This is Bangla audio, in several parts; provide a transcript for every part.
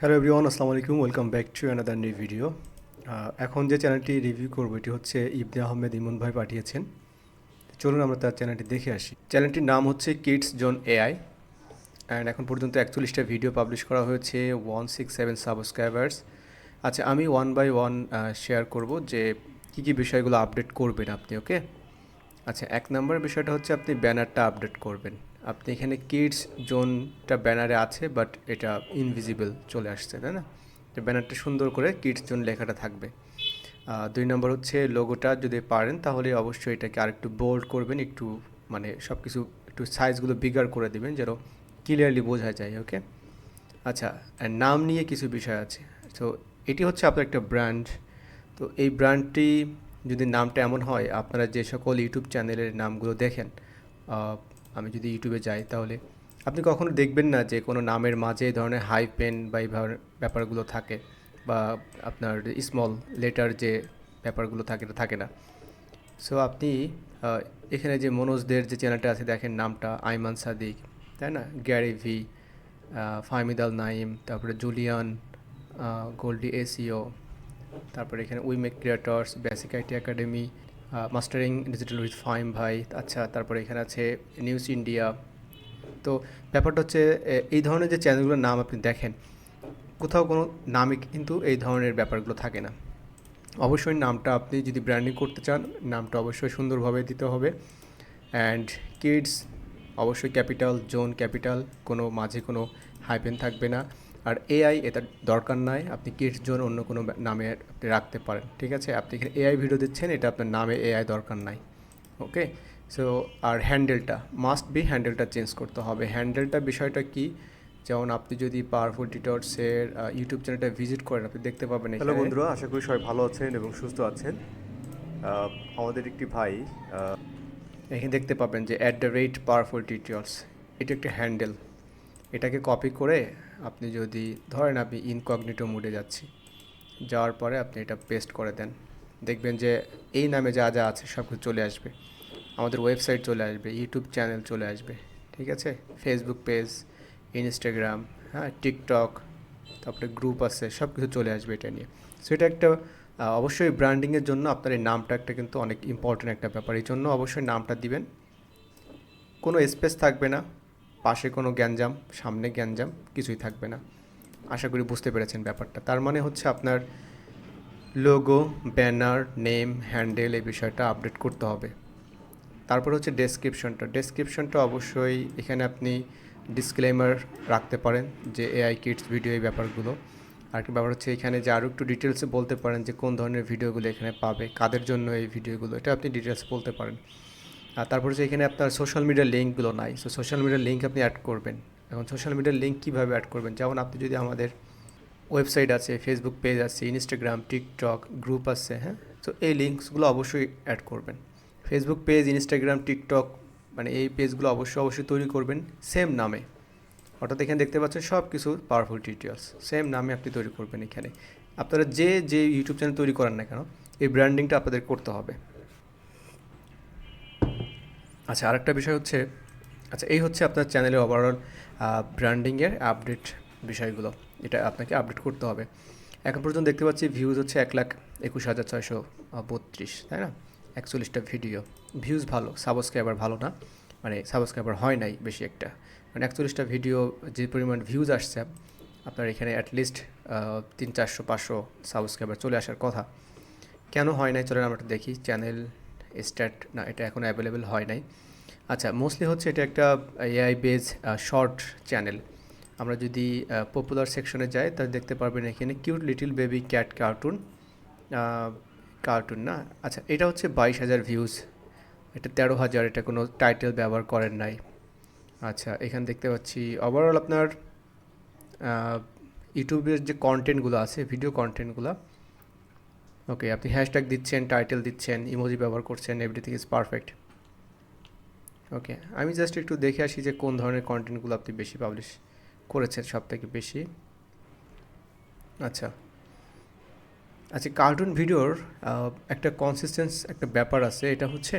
হ্যালো এভরিওয়ান আসসালামু আলাইকুম welcome back to another new video এখন যে চ্যানেলটি রিভিউ করব, এটি হচ্ছে ইবনে আহমেদ ইমন ভাই পাঠিয়েছেন। চলুন আমরা তার চ্যানেলটি দেখে আসি। চ্যানেলটির নাম হচ্ছে কিডস জোন এআই অ্যান্ড এখন পর্যন্ত একচল্লিশটা ভিডিও পাবলিশ করা হয়েছে ওয়ান সিক্স সেভেন সাবস্ক্রাইবার্স আচ্ছা আমি ওয়ান বাই ওয়ান শেয়ার করব যে কী কী বিষয়গুলো আপডেট করবেন আপনি ওকে আচ্ছা এক নম্বর বিষয়টা হচ্ছে আপনি ব্যানারটা আপডেট করবেন। আপনি এখানে কিডস জোনটা ব্যানারে আছে বাট এটা ইনভিজিবল চলে আসছে, তাই না? তো ব্যানারটা সুন্দর করে কিডস জোন লেখাটা থাকবে। দুই নম্বর হচ্ছে লোগোটা যদি পারেন, তাহলে অবশ্যই এটাকে আরেকটু বোল্ড করবেন, একটু মানে সব কিছু একটু সাইজগুলো বিগার করে দিবেন, যেন ক্লিয়ারলি বোঝা যায় ওকে আচ্ছা আর নাম নিয়ে কিছু বিষয় আছে। তো এটি হচ্ছে আপনার একটা ব্র্যান্ড তো এই ব্র্যান্ডটি যদি নামটা এমন হয়, আপনারা যে সকল ইউটিউব চ্যানেলের নামগুলো দেখেন আমি যদি ইউটিউবে যাই তাহলে, আপনি কখনো দেখবেন না যে কোনো নামের মাঝে এই ধরনের হাই পেন বা এই ব্যাপারগুলো থাকে বা আপনার স্মল লেটার যে ব্যাপারগুলো থাকে, এটা থাকে না। সো আপনি এখানে যে মনোজদের যে চ্যানেলটা আছে, দেখেন নামটা, আইমান সাদিক, তাই না? গ্যারি ভি ফাহমিদ আল নাইম তারপরে জুলিয়ান গোল্ডি এসিও, তারপরে এখানে we make creators, basic IT academy mastering digital with Faim ভাই আচ্ছা তারপরে এখানে আছে নিউজ ইন্ডিয়া তো ব্যাপারটা হচ্ছে এই ধরনের যে চ্যানেলগুলোর নাম আপনি দেখেন, কোথাও কোনো নামে কিন্তু এই ধরনের ব্যাপারগুলো থাকে না। অবশ্যই নামটা আপনি যদি ব্র্যান্ডিং করতে চান, নামটা অবশ্যই সুন্দরভাবে দিতে হবে। অ্যান্ড কিডস অবশ্যই ক্যাপিটাল জোন ক্যাপিটাল কোনো মাঝে কোনো হাইপেন থাকবে না। আর এআই এটা দরকার নাই আপনি কিডস জোন অন্য কোনো নামে আপনি রাখতে পারেন ঠিক আছে? আপনি এখানে এআই ভিডিও দিচ্ছেন এটা আপনার নামে এআই দরকার নাই ওকে সো আর হ্যান্ডেলটা মাস্ট বি হ্যান্ডেলটা চেঞ্জ করতে হবে। হ্যান্ডেলটা বিষয়টা কি? যেমন আপনি যদি পাওয়ারফুল টিটর্সের ইউটিউব চ্যানেলটা ভিজিট করেন আপনি দেখতে পাবেন হ্যালো বন্ধুরা আশা করি সবাই ভালো আছেন এবং সুস্থ আছেন। আমাদের একটি ভাই এখানে দেখতে পাবেন যে at the rate powerful tutorials এটা একটা হ্যান্ডেল এটাকে কপি করে আপনি যদি, ধরেন আপনি ইনকগনিটো মোডে যাচ্ছি, যাওয়ার পরে আপনি এটা পেস্ট করে দেন। দেখবেন যে এই নামে যা যা আছে সব কিছু চলে আসবে। আমাদের ওয়েবসাইট চলে আসবে ইউটিউব চ্যানেল চলে আসবে, ঠিক আছে? ফেসবুক পেজ ইনস্টাগ্রাম হ্যাঁ টিকটক তারপরে গ্রুপ আছে সব কিছু চলে আসবে এটা নিয়ে। সো এটা একটা অবশ্যই ব্র্যান্ডিংয়ের জন্য আপনার এই নামটা একটা কিন্তু অনেক ইম্পর্টেন্ট একটা ব্যাপার। এই জন্য অবশ্যই নামটা দিবেন। কোনো স্পেস থাকবে না। পাশে কোনো গ্যাঞ্জাম, সামনে গ্যাঞ্জাম, কিছুই থাকবে না। আশা করি বুঝতে পেরেছেন ব্যাপারটা। তার মানে হচ্ছে আপনার লোগো ব্যানার নেম হ্যান্ডেল এই বিষয়টা আপডেট করতে হবে। তারপর হচ্ছে ডেসক্রিপশনটা ডেসক্রিপশনটা অবশ্যই এখানে আপনি ডিসক্লেমার রাখতে পারেন যে এআই কিডস ভিডিও এই ব্যাপারগুলো। আর কি ব্যাপার হচ্ছে এখানে যে আরও একটু ডিটেলসে বলতে পারেন যে কোন ধরনের ভিডিওগুলো এখানে পাবে, কাদের জন্য এই ভিডিওগুলো এটা আপনি ডিটেলস বলতে পারেন। আর তারপর হচ্ছে এখানে আপনার সোশ্যাল মিডিয়ার লিঙ্কগুলো নাই সো সোশ্যাল মিডিয়ার লিঙ্ক আপনি অ্যাড করবেন। এখন সোশ্যাল মিডিয়ার লিঙ্ক কীভাবে অ্যাড করবেন? যেমন আপনি যদি আমাদের ওয়েবসাইট আছে ফেসবুক পেজ আছে ইনস্টাগ্রাম টিকটক গ্রুপ আছে হ্যাঁ? তো এই লিঙ্কসগুলো অবশ্যই অ্যাড করবেন। ফেসবুক পেজ ইনস্টাগ্রাম টিকটক মানে এই পেজগুলো অবশ্যই অবশ্যই তৈরি করবেন সেম নামে। অর্থাৎ এখানে দেখতে পাচ্ছেন সব কিছু পাওয়ারফুল টিউটোরিয়ালস সেম নামে আপনি তৈরি করবেন এখানে। আপনারা যে যে ইউটিউব চ্যানেল তৈরি করেন না কেন, এই ব্র্যান্ডিংটা আপনাদের করতে হবে। আচ্ছা আরেকটা বিষয় হচ্ছে আচ্ছা এই হচ্ছে আপনার চ্যানেলের ওভারঅল ব্র্যান্ডিংয়ের আপডেট বিষয়গুলো। এটা আপনাকে আপডেট করতে হবে। এখন পর্যন্ত দেখতে পাচ্ছি ভিউজ হচ্ছে এক লাখ একুশ হাজার ছয়শো বত্রিশ, তাই না? একচল্লিশটা ভিডিও ভিউজ ভালো সাবস্ক্রাইবার ভালো না। মানে সাবস্ক্রাইবার হয় নাই বেশি একটা। মানে একচল্লিশটা ভিডিও যে পরিমাণ ভিউজ আসছে, আপনার এখানে অ্যাটলিস্ট তিন চারশো, পাঁচশো সাবস্ক্রাইবার চলে আসার কথা। কেন হয় নাই? চলেন আমরা একটু দেখি চ্যানেল স্টার্ট না, এটা এখন অ্যাভেলেবেল হয় নাই। আচ্ছা মোস্টলি হচ্ছে এটা একটা এআই বেজ শর্ট চ্যানেল আমরা যদি পপুলার সেকশনে যাই, তাহলে দেখতে পারবেন এখানে cute little baby cat cartoon cartoon না? আচ্ছা এটা হচ্ছে বাইশ হাজার ভিউজ এটা তেরো হাজার, এটা কোনো টাইটেল ব্যবহার করেন নাই। আচ্ছা এখানে দেখতে পাচ্ছি ওভারঅল আপনার ইউটিউবের যে কন্টেন্টগুলো আছে ভিডিও কন্টেন্টগুলো ওকে আপনি হ্যাশট্যাগ দিচ্ছেন টাইটেল দিচ্ছেন ইমোজি ব্যবহার করছেন এভরিথিং ইজ পারফেক্ট ওকে আমি জাস্ট একটু দেখে আসি যে কোন ধরনের কন্টেন্টগুলো আপনি বেশি পাবলিশ করেছেন সব থেকে বেশি। আচ্ছা। আচ্ছা কার্টুন ভিডিওর একটা কনসিস্টেন্স একটা ব্যাপার আছে, এটা হচ্ছে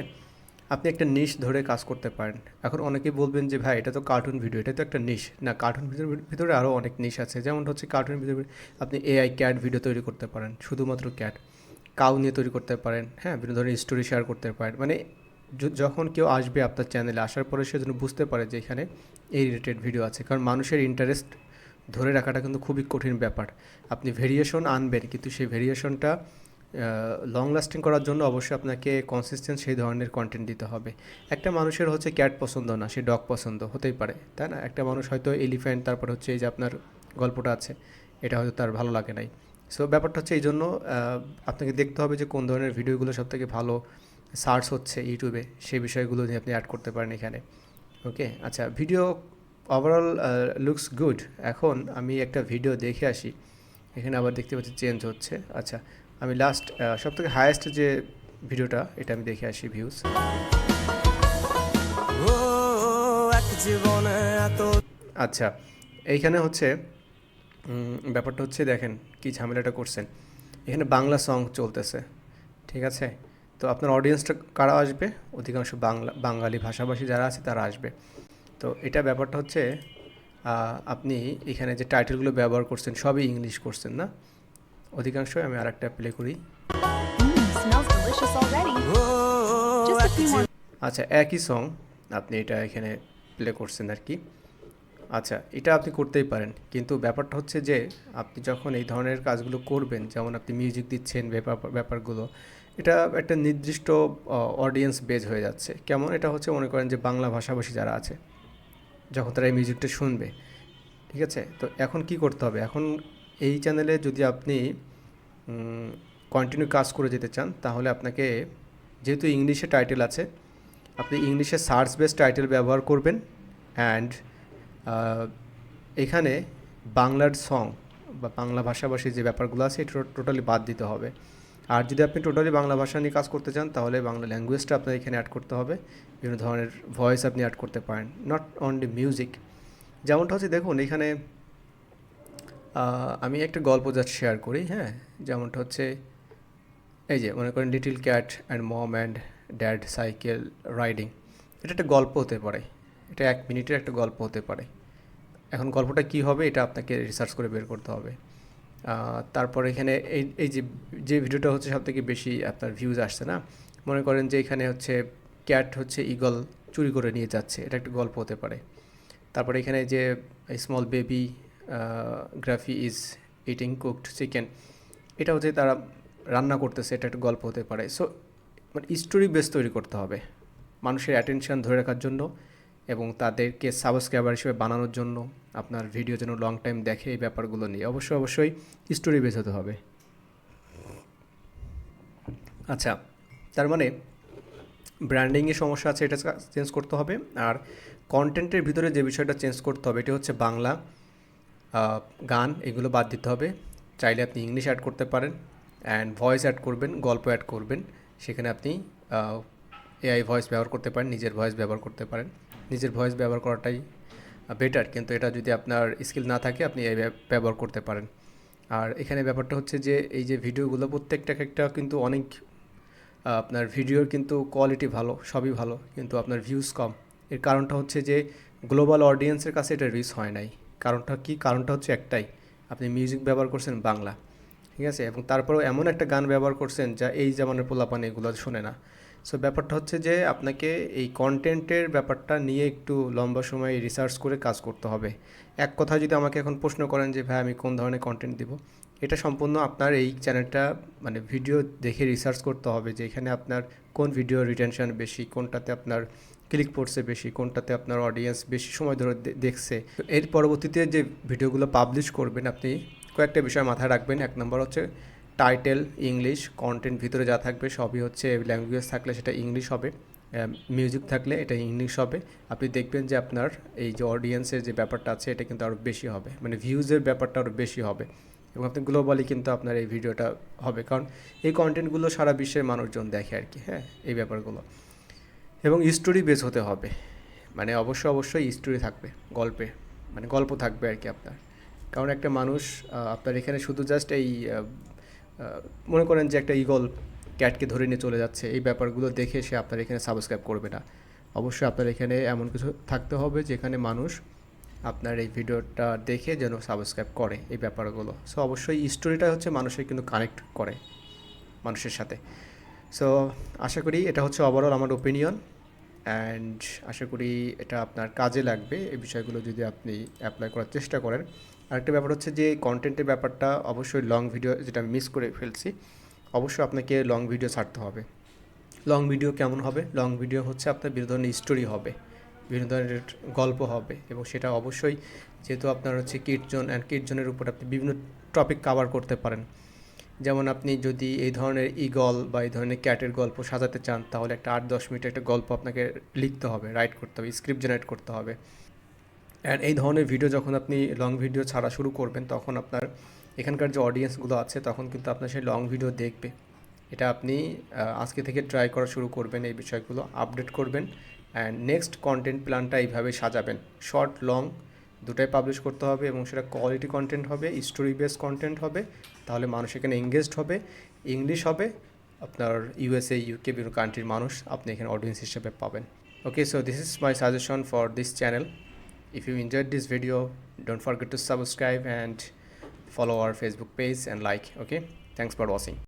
আপনি একটা নিশ ধরে কাজ করতে পারেন। এখন অনেকেই বলবেন যে, ভাই, এটা তো কার্টুন ভিডিও এটা তো একটা নিশ না কার্টুন ভিডিওর ভিতরে আরও অনেক নিশ আছে। যেমন হচ্ছে কার্টুন ভিডিও আপনি এআই ক্যাট ভিডিও তৈরি করতে পারেন, শুধুমাত্র ক্যাট কাউ নিয়ে তৈরি করতে পারেন হ্যাঁ বিভিন্ন ধরনের স্টোরি শেয়ার করতে পারেন। মানে যখন কেউ আসবে আপনার চ্যানেলে আসার পরে সে যেন বুঝতে পারে যে এখানে এই রিলেটেড ভিডিও আছে। কারণ মানুষের ইন্টারেস্ট ধরে রাখাটা কিন্তু খুবই কঠিন ব্যাপার। আপনি ভেরিয়েশন আনবেন, কিন্তু সেই ভেরিয়েশনটা লং লাস্টিং করার জন্য অবশ্যই আপনাকে কনসিস্টেন্ট সেই ধরনের কন্টেন্ট দিতে হবে। একটা মানুষের হচ্ছে ক্যাট পছন্দ না, সে ডগ পছন্দ, হতেই পারে, তাই না? একটা মানুষ হয়তো এলিফ্যান্ট তারপর হচ্ছে এই যে আপনার গল্পটা আছে, এটা হয়তো তার ভালো লাগে নাই। সো ব্যাপারটা হচ্ছে এই জন্য আপনাকে দেখতে হবে যে কোন ধরনের ভিডিওগুলো সবথেকে ভালো সার্চ হচ্ছে ইউটিউবে সেই বিষয়গুলো নিয়ে আপনি অ্যাড করতে পারেন এখানে। ওকে আচ্ছা ভিডিও ওভারঅল লুকস গুড এখন আমি একটা ভিডিও দেখে আসি। এখানে আবার দেখতে পাচ্ছি চেঞ্জ হচ্ছে। আচ্ছা আমি লাস্ট সব থেকে হায়েস্ট যে ভিডিওটা এটা আমি দেখে আসি ভিউজ আচ্ছা এইখানে হচ্ছে ব্যাপারটা হচ্ছে দেখেন কি ঝামেলাটা করছেন। এখানে বাংলা সং চলতেছে ঠিক আছে? তো আপনার অডিয়েন্সটা কারা আসবে? অধিকাংশ বাংলা বাঙালি ভাষাভাষী যারা আছে তারা আসবে। তো এটা ব্যাপারটা হচ্ছে আপনি এখানে যে টাইটেলগুলো ব্যবহার করছেন সবই ইংলিশ করছেন না? অধিকাংশ আমি আর একটা প্লে করি more. আচ্ছা একই সং আপনি এটা এখানে প্লে করছেন আর কি। আচ্ছা এটা আপনি করতেই পারেন। কিন্তু ব্যাপারটা হচ্ছে যে, আপনি যখন এই ধরনের কাজগুলো করবেন, যেমন আপনি মিউজিক দিচ্ছেন ব্যাপার ব্যাপারগুলো, এটা একটা নির্দিষ্ট অডিয়েন্স বেজ হয়ে যাচ্ছে। কেমন? এটা হচ্ছে মনে করেন যে, বাংলা ভাষাভাষী যারা আছে, যখন তারা এই মিউজিকটা শুনবে, ঠিক আছে? তো এখন কি করতে হবে? এখন এই চ্যানেলে যদি আপনি কন্টিনিউ কাজ করে যেতে চান, তাহলে আপনাকে, যেহেতু ইংলিশে টাইটেল আছে, আপনি ইংলিশে সার্চ বেস টাইটেল ব্যবহার করবেন অ্যান্ড এখানে বাংলার সং বা বাংলা ভাষাভাষী যে ব্যাপারগুলো আছে এটা টোটালি বাদ দিতে হবে। আর যদি আপনি টোটালি বাংলা ভাষা নিয়ে কাজ করতে চান, তাহলে বাংলা ল্যাঙ্গুয়েজটা আপনার এখানে অ্যাড করতে হবে। বিভিন্ন ধরনের ভয়েস আপনি অ্যাড করতে পারেন নট অনলি মিউজিক যেমনটা হচ্ছে, দেখুন, এখানে আমি একটা গল্প জাস্ট শেয়ার করি হ্যাঁ? যেমনটা হচ্ছে, এই যে, মনে করেন little cat and mom and dad cycle riding এটা একটা গল্প হতে পারে। এটা এক মিনিটের একটা গল্প হতে পারে। এখন গল্পটা কি হবে এটা আপনাকে রিসার্চ করে বের করতে হবে। তারপর এখানে এই এই যে যে ভিডিওটা হচ্ছে সব থেকে বেশি আপনার ভিউজ আসছে না, মনে করেন যে এখানে হচ্ছে ক্যাট হচ্ছে ইগল চুরি করে নিয়ে যাচ্ছে, এটা একটা গল্প হতে পারে। তারপরে এখানে যে small baby giraffe is eating cooked chicken এটা হচ্ছে তারা রান্না করতেছে, এটা একটা গল্প হতে পারে। সো মানে স্টোরি বেস তৈরি করতে হবে, মানুষের অ্যাটেনশন ধরে রাখার জন্য। এবং তাদেরকে সাবস্ক্রাইবার হিসেবে বানানোর জন্য আপনার ভিডিও যেন লং টাইম দেখে এই ব্যাপারগুলো নিয়ে। অবশ্যই অবশ্যই স্টোরি বেস হতে হবে। আচ্ছা তার মানে ব্র্যান্ডিংয়ে সমস্যা আছে, এটা চেঞ্জ করতে হবে। আর কন্টেন্টের ভিতরে যে বিষয়টা চেঞ্জ করতে হবে, এটা হচ্ছে বাংলা গান, এগুলো বাদ দিতে হবে। চাইলে আপনি ইংলিশ অ্যাড করতে পারেন অ্যান্ড ভয়েস অ্যাড করবেন, গল্প অ্যাড করবেন। সেখানে আপনি এআই ভয়েস ব্যবহার করতে পারেন, নিজের ভয়েস ব্যবহার করতে পারেন। নিজের ভয়েস ব্যবহার করাটাই বেটার কিন্তু এটা যদি আপনার স্কিল না থাকে, আপনি এই ব্যবহার করতে পারেন। আর এখানে ব্যাপারটা হচ্ছে যে, এই যে ভিডিওগুলো প্রত্যেকটা একটা কিন্তু অনেক আপনার ভিডিওর কিন্তু কোয়ালিটি ভালো, সবই ভালো, কিন্তু আপনার ভিউজ কম। এর কারণটা হচ্ছে যে গ্লোবাল অডিয়েন্সের কাছে এটা রিচ হয় নাই। কারণটা কি? কারণটা হচ্ছে একটাই। আপনি মিউজিক ব্যবহার করছেন বাংলা, ঠিক আছে? এবং তারপরেও এমন একটা গান ব্যবহার করছেন যা এই জামানের পোলাপান এগুলো শোনে না। সো ব্যাপারটা হচ্ছে যে আপনাকে এই কন্টেন্টের ব্যাপারটা নিয়ে একটু লম্বা সময় রিসার্চ করে কাজ করতে হবে। এক কথা যদি আমাকে এখন প্রশ্ন করেন যে, ভাই, আমি কোন ধরনের কন্টেন্ট দিব? এটা সম্পূর্ণ আপনার এই চ্যানেলটা মানে ভিডিও দেখে রিসার্চ করতে হবে যে, এখানে আপনার কোন ভিডিও রিটেনশন বেশি, কোনটাতে আপনার ক্লিক পড়ছে বেশি, কোনটাতে আপনার অডিয়েন্স বেশি সময় ধরে দেখছে। তো এর পরবর্তীতে যে ভিডিওগুলো পাবলিশ করবেন, আপনি কয়েকটা বিষয় মাথায় রাখবেন। এক নম্বর হচ্ছে টাইটেল ইংলিশ কন্টেন্ট ভিতরে যা থাকবে সবই হচ্ছে ল্যাঙ্গুয়েজ থাকলে সেটা ইংলিশ হবে মিউজিক থাকলে এটা ইংলিশ হবে। আপনি দেখবেন যে আপনার এই যে অডিয়েন্সের যে ব্যাপারটা আছে, এটা কিন্তু আরও বেশি হবে। মানে ভিউজের ব্যাপারটা আরও বেশি হবে। এবং আপনি গ্লোবালি কিন্তু আপনার এই ভিডিওটা হবে। কারণ এই কন্টেন্টগুলো সারা বিশ্বের মানুষজন দেখে আর কি হ্যাঁ এই ব্যাপারগুলো। এবং স্টোরি বেস হতে হবে। মানে অবশ্যই অবশ্যই স্টোরি থাকবে, গল্পে। মানে গল্প থাকবে আর কি আপনার। কারণ একটা মানুষ আপনার এখানে শুধু জাস্ট এই মনে করেন যে একটা ইগল ক্যাটকে ধরে নিয়ে চলে যাচ্ছে, এই ব্যাপারগুলো দেখে সে আপনার এখানে সাবস্ক্রাইব করবে না। অবশ্যই আপনার এখানে এমন কিছু থাকতে হবে যেখানে মানুষ আপনার এই ভিডিওটা দেখে যেন সাবস্ক্রাইব করে এই ব্যাপারগুলো। সো অবশ্যই স্টোরিটা হচ্ছে মানুষের কিন্তু কানেক্ট করে, মানুষের সাথে। সো আশা করি এটা হচ্ছে ওভারঅল আমার ওপিনিয়ন অ্যান্ড আশা করি এটা আপনার কাজে লাগবে। এই বিষয়গুলো যদি আপনি অ্যাপ্লাই করার চেষ্টা করেন আরেকটা ব্যাপার হচ্ছে যে কন্টেন্টের ব্যাপারটা অবশ্যই লং ভিডিও যেটা আমি মিস করে ফেলছি, অবশ্যই আপনাকে লং ভিডিও ছাড়তে হবে। লং ভিডিও কেমন হবে? লং ভিডিও হচ্ছে আপনার বিভিন্ন ধরনের স্টোরি হবে, বিভিন্ন ধরনের গল্প হবে, এবং সেটা অবশ্যই যেহেতু আপনার হচ্ছে কিটজন অ্যান্ড কিটজনের উপর আপনি বিভিন্ন টপিক কাভার করতে পারেন। যেমন আপনি যদি এই ধরনের ইগল বা এই ধরনের ক্যাটের গল্প সাজাতে চান, তাহলে একটা আট দশ মিনিট একটা গল্প আপনাকে লিখতে হবে রাইট করতে হবে স্ক্রিপ্ট জেনারেট করতে হবে। অ্যান্ড এই ধরনের ভিডিও যখন আপনি লং ভিডিও ছাড়া শুরু করবেন, তখন আপনার এখানকার যে অডিয়েন্সগুলো আছে, তখন কিন্তু আপনার সেই লং ভিডিও দেখবে। এটা আপনি আজকে থেকে ট্রাই করা শুরু করবেন এই বিষয়গুলো আপডেট করবেন। অ্যান্ড নেক্সট কন্টেন্ট প্ল্যানটা এইভাবে সাজাবেন। শর্ট লং দুটাই পাবলিশ করতে হবে এবং সেটা কোয়ালিটি কন্টেন্ট হবে স্টোরি বেস কন্টেন্ট হবে, তাহলে মানুষ এখানে এঙ্গেজড হবে। ইংলিশ হবে, আপনার ইউএসএ ইউকে বিভিন্ন কান্ট্রির মানুষ আপনি এখানে অডিয়েন্স হিসেবে পাবেন। Okay so this is my suggestion for this channel If you enjoyed this video, don't forget to subscribe and follow our Facebook page and like. Okay, thanks for watching.